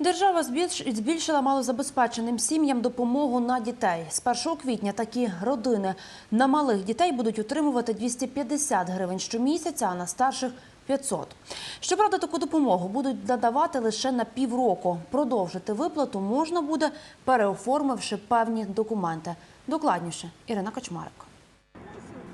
Держава збільш- збільшила малозабезпеченим сім'ям допомогу на дітей. З 1 квітня такі родини на малих дітей будуть отримувати 250 гривень щомісяця, а на старших – 500. Щоправда, таку допомогу будуть надавати лише на півроку. Продовжити виплату можна буде, переоформивши певні документи. Докладніше Ірина Кочмарик.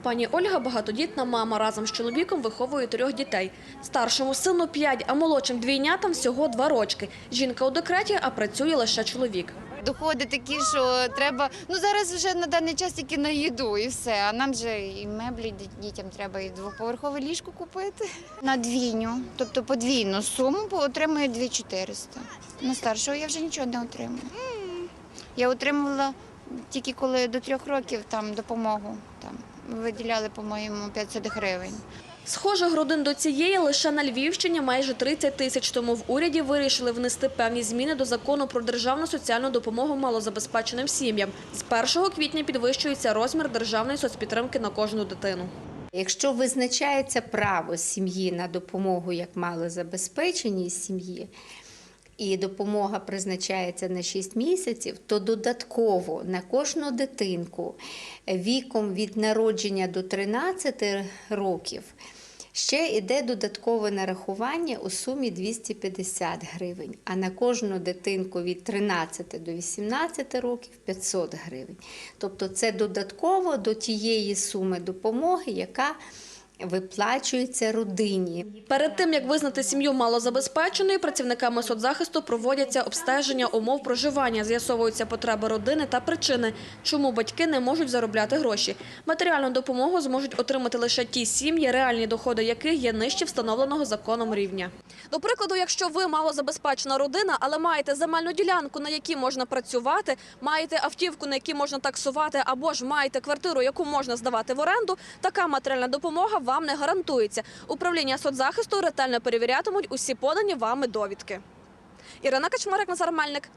Пані Ольга – багатодітна мама. Разом з чоловіком виховує трьох дітей. Старшому сину – п'ять, а молодшим двійнятам всього два рочки. Жінка у декреті, а працює лише чоловік. Доходи такі, що треба. Ну зараз вже на даний час тільки на їду і все. А нам же і меблі дітям треба і двоповерхове ліжко купити. На двійню, тобто подвійну суму отримує 2400. На старшого я вже нічого не отримую. Я отримувала тільки коли до трьох років там допомогу. Там виділяли, по-моєму, 500 гривень. Схожих родин до цієї лише на Львівщині майже 30 тисяч. Тому в уряді вирішили внести певні зміни до закону про державну соціальну допомогу малозабезпеченим сім'ям. З 1 квітня підвищується розмір державної соцпідтримки на кожну дитину. Якщо визначається право сім'ї на допомогу як малозабезпеченій сім'ї, і допомога призначається на 6 місяців, то додатково на кожну дитинку віком від народження до 13 років ще йде додаткове нарахування у сумі 250 гривень, а на кожну дитинку від 13 до 18 років 500 гривень. Тобто це додатково до тієї суми допомоги, яка виплачується родині. Перед тим, як визнати сім'ю малозабезпеченою, працівниками соцзахисту проводяться обстеження умов проживання, з'ясовуються потреби родини та причини, чому батьки не можуть заробляти гроші. Матеріальну допомогу зможуть отримати лише ті сім'ї, реальні доходи яких є нижче встановленого законом рівня. До прикладу, якщо ви малозабезпечена родина, але маєте земельну ділянку, на якій можна працювати, маєте автівку, на якій можна таксувати, або ж маєте квартиру, яку можна здавати в оренду, така матеріальна допомога вам не гарантується. Управління соцзахисту ретельно перевірятимуть усі подані вами довідки. Ірина Качмарик, Назар Мельник.